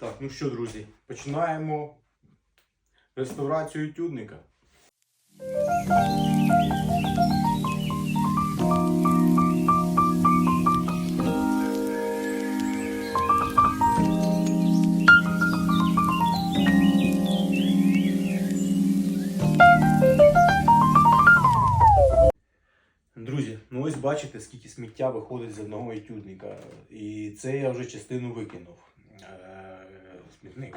Так, ну що, друзі, починаємо реставрацію тюдника. Друзі, ну ось бачите, скільки сміття виходить з одного етюдника. І це я вже частину викинув. Смітник.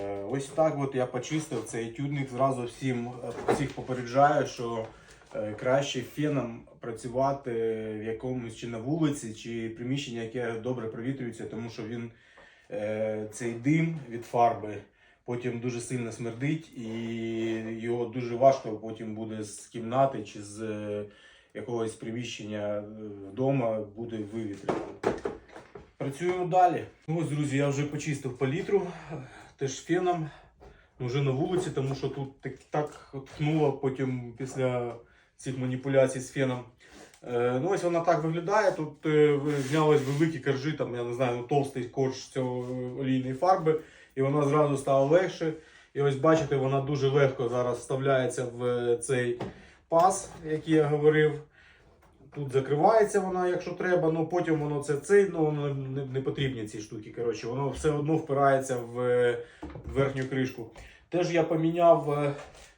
Е, ось так от я почистив цей етюдник. Зразу всім всіх попереджаю, що е, краще феном працювати в якомусь чи на вулиці, чи приміщенні, яке добре провітрюється, тому що він е, цей дим від фарби потім дуже сильно смердить, і його дуже важко потім буде з кімнати чи з якогось приміщення вдома буде вивітрити. Працюємо далі. Ну, ось, друзі, я вже почистив палітру е, теж феном. Ну, Вже на вулиці, тому що тут так, так тхнуло потім після цих маніпуляцій з феном. Е, ну, ось вона так виглядає. Тут е, знялись великі коржі, там, я не знаю, ну, товстий корж цього олійної фарби, і вона зразу стала легше. І ось бачите, вона дуже легко зараз вставляється в цей паз, який я говорив. Тут закривається вона, якщо треба, ну потім воно це цей, ну не, не потрібні ці штуки. Коротше, воно все одно впирається в е, верхню кришку. Теж я поміняв, е,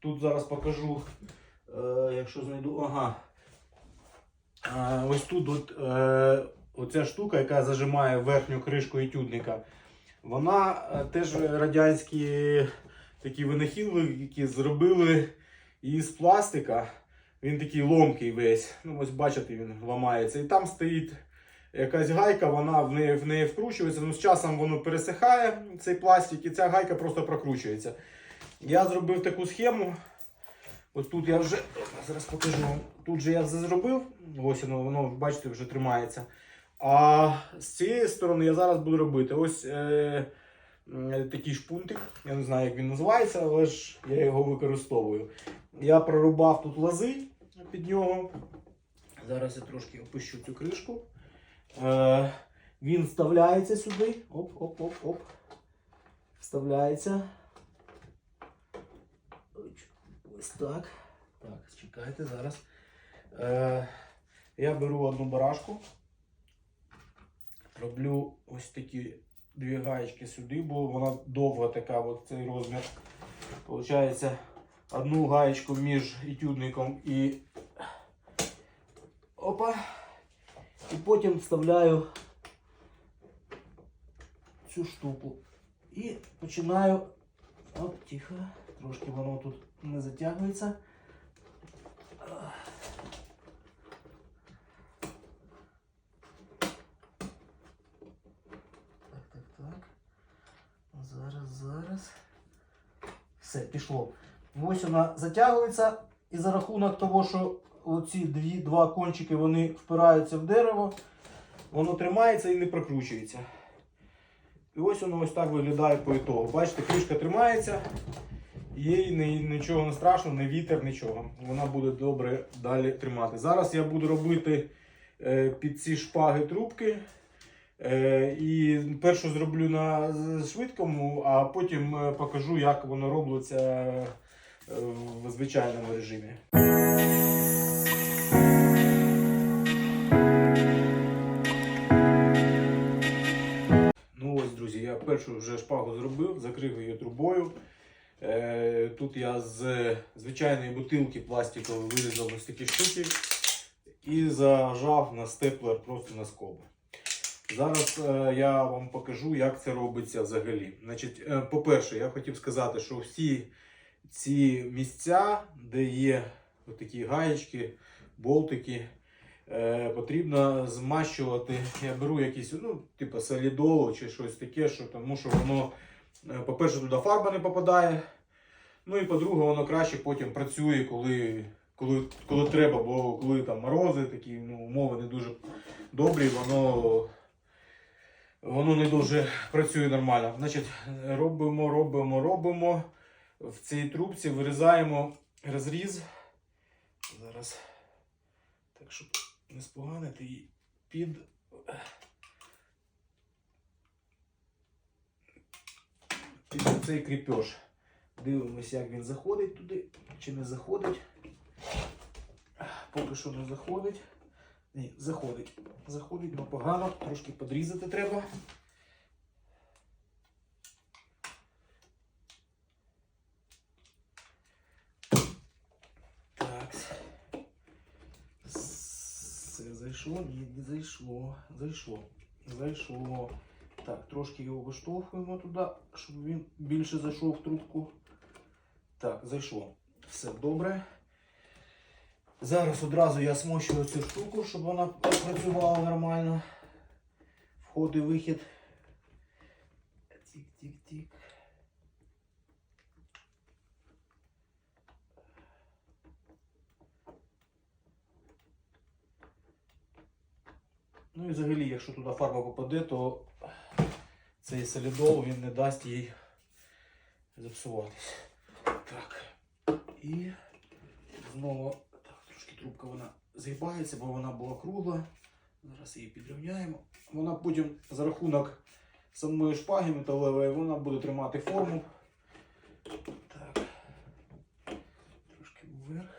тут зараз покажу, е, якщо знайду. Ага. Е, ось тут от, е, оця штука, яка зажимає верхню кришку етюдника. Вона е, теж радянські такі винахідли, які зробили із пластика. Він такий ломкий весь. Ну, ось бачите, він ламається. І там стоїть якась гайка, вона в неї, в неї вкручується. Ну, з часом воно пересихає, цей пластик, і ця гайка просто прокручується. Я зробив таку схему. Ось тут я вже зараз покажу. Тут же я зробив. Ось воно, воно бачите, вже тримається. А з цієї сторони я зараз буду робити ось е, е, такий шпунтик. Я не знаю, як він називається, але ж я його використовую. Я прорубав тут лази під нього. Зараз я трошки опущу цю кришку. Е, він вставляється сюди. Оп-оп-оп-оп. Вставляється. Ось так. Так, чекайте зараз. Е, я беру одну барашку. Роблю ось такі дві гаєчки сюди, бо вона довга така, от цей розмір. Получається одну гаєчку між етюдником і опа. І потім вставляю цю штуку. І починаю. Оп, тихо. Трошки воно тут не затягується. Так, так, так. Зараз, зараз. Все, пішло. Ось вона затягується, і за рахунок того, що оці дві, два кончики вони впираються в дерево, воно тримається і не прокручується. І ось воно ось так виглядає по ітогу. Бачите, кришка тримається, їй ні- нічого не страшно, не вітер, нічого. Вона буде добре далі тримати. Зараз я буду робити е, під ці шпаги трубки. Е, і першу зроблю на швидкому, а потім е, покажу, як воно робиться в звичайному режимі. Ну ось, друзі, я першу вже шпагу зробив, закрив її трубою. Е, Тут я з звичайної бутилки пластикової вирізав ось такі штуки і зажав на степлер просто на скоби. Зараз е, я вам покажу, як це робиться взагалі. Значить, е, по-перше, я хотів сказати, що всі ці місця, де є такі гаєчки, болтики, е, потрібно змащувати. Я беру якісь, ну, типу солідолу чи щось таке, що, тому що воно, е, по-перше, туди фарба не попадає. Ну і по-друге, воно краще потім працює, коли, коли, коли треба, бо коли там морози, такі ну, умови не дуже добрі, воно воно не дуже працює нормально. Значить, робимо, робимо, робимо. В цій трубці вирізаємо розріз. Зараз, так, щоб не споганити її під. під цей кріпеж. Дивимося, як він заходить туди, чи не заходить. Поки що не заходить. Ні, заходить. Заходить, але погано, трошки подрізати треба. Так. Все зайшло? Ні, зайшло. Зайшло. Зайшло. Так, трошки його виштовхуємо туди, щоб він більше зайшов в трубку. Так, зайшло. Все добре. Зараз одразу я смощую цю штуку, щоб вона працювала нормально. Вход і вихід. Тік-тік-тік. Ну і взагалі, якщо туди фарба попаде, то цей солідол він не дасть їй зіпсуватись. Так. І знову так, трошки трубка вона згибається, бо вона була кругла. Зараз її підрівняємо. Вона потім за рахунок самої шпаги металевої вона буде тримати форму. Так. Трошки вверх.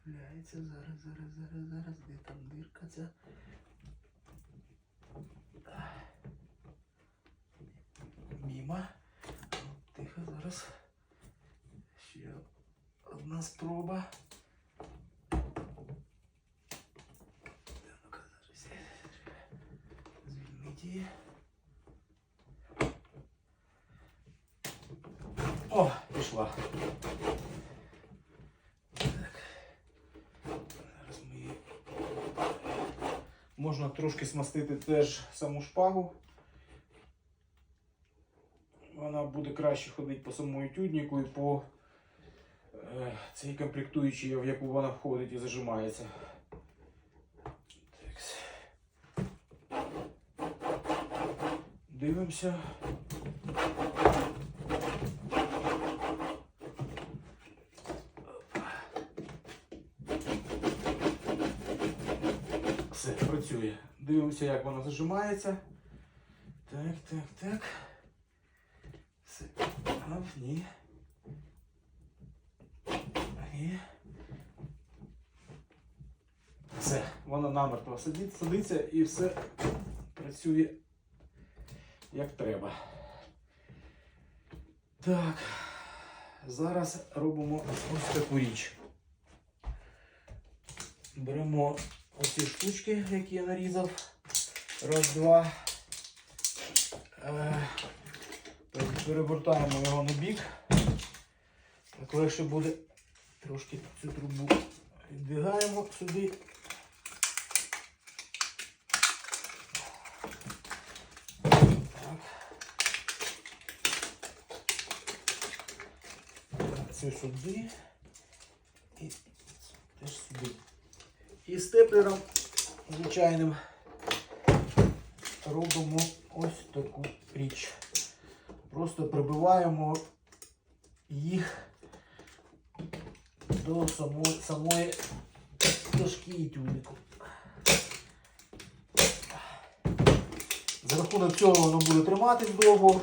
вставляється. Зараз, зараз, зараз, зараз. Де там дирка ця? Міма. Тихо, зараз. Ще одна спроба. Та ну-ка, зараз. Звільніть її. О, пішла. Можна трошки смастити теж саму шпагу. Вона буде краще ходити по самому тюдніку і по е, цій комплектуючій, в яку вона входить і зажимається. Дивимося. Все, працює. Дивимося, як вона зажимається. Так, так, так. Все. Оп, ні. Ні. Все, вона намертво сидить, садиться і все працює як треба. Так. Зараз робимо ось таку річ. Беремо оці штучки, які я нарізав. Раз, два. Е, перевертаємо його на бік. Так легше буде трошки цю трубу віддвигаємо сюди. Так. Цю сюди і теж сюди. І степлером звичайним робимо ось таку річ. Просто прибиваємо їх до самої, самої дошки і тюльнику. За рахунок цього воно буде триматись довго.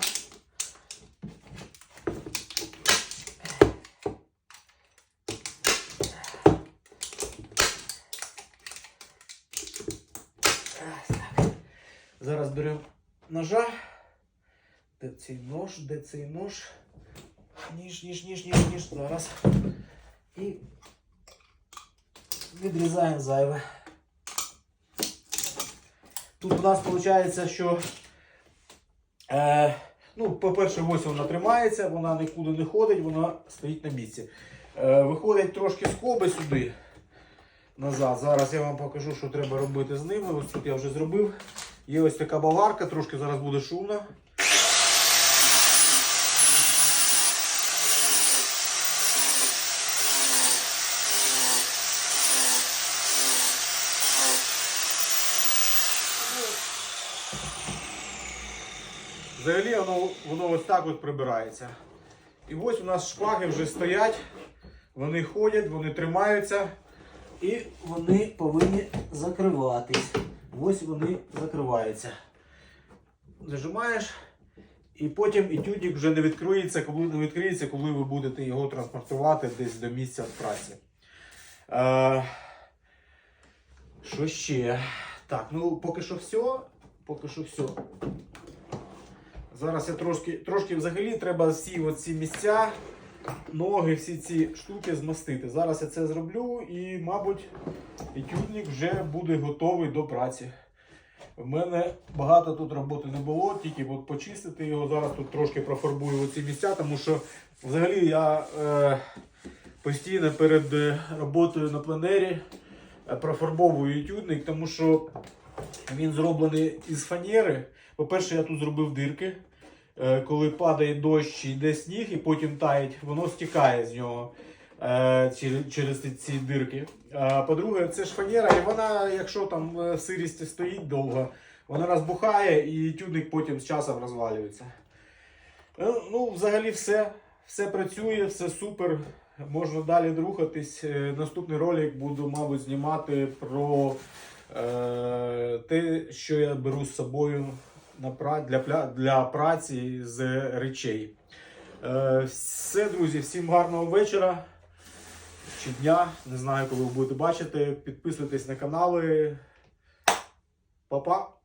Зараз беремо ножа. Де цей нож, де цей нож? Ніж, ніж, ніж, ніж, ніж. Зараз. І відрізаємо зайве. Тут у нас виходить, що, е, ну, по-перше, ось вона тримається, вона нікуди не ходить, вона стоїть на місці. Е, виходять трошки скоби сюди назад. Зараз я вам покажу, що треба робити з ними. Ось тут я вже зробив. Є ось така болгарка, трошки зараз буде шумно. Взагалі воно, воно ось так от прибирається. І ось у нас шпаги вже стоять, вони ходять, вони тримаються і вони повинні закриватись. Ось вони закриваються. Зажимаєш, і потім етюдник вже не відкриється, коли не відкриється, коли ви будете його транспортувати десь до місця праці. Е, що ще? Так, ну поки що все. Поки що все. Зараз я трошки, трошки взагалі треба всі оці місця, ноги, всі ці штуки змастити. Зараз я це зроблю і, мабуть, етюдник вже буде готовий до праці. В мене багато тут роботи не було, тільки от почистити його. Зараз тут трошки профарбую оці місця, тому що взагалі я е, постійно перед е, роботою на пленері е, профарбовую етюдник, тому що він зроблений із фанери. По-перше, я тут зробив дирки. Е, Коли падає дощ, йде сніг і потім таять, воно стікає з нього е, через, ці- дирки. А по-друге, це ж фанера, і вона, якщо там е, сирість стоїть довго, вона розбухає і тюдник потім з часом розвалюється. Ну, взагалі, все. Все працює, все супер. Можна далі рухатись. Наступний ролик буду, мабуть, знімати про е, те, що я беру з собою на для, для праці з речей. Е, все, друзі, всім гарного вечора чи дня. Не знаю, коли ви будете бачити. Підписуйтесь на канали. Па-па!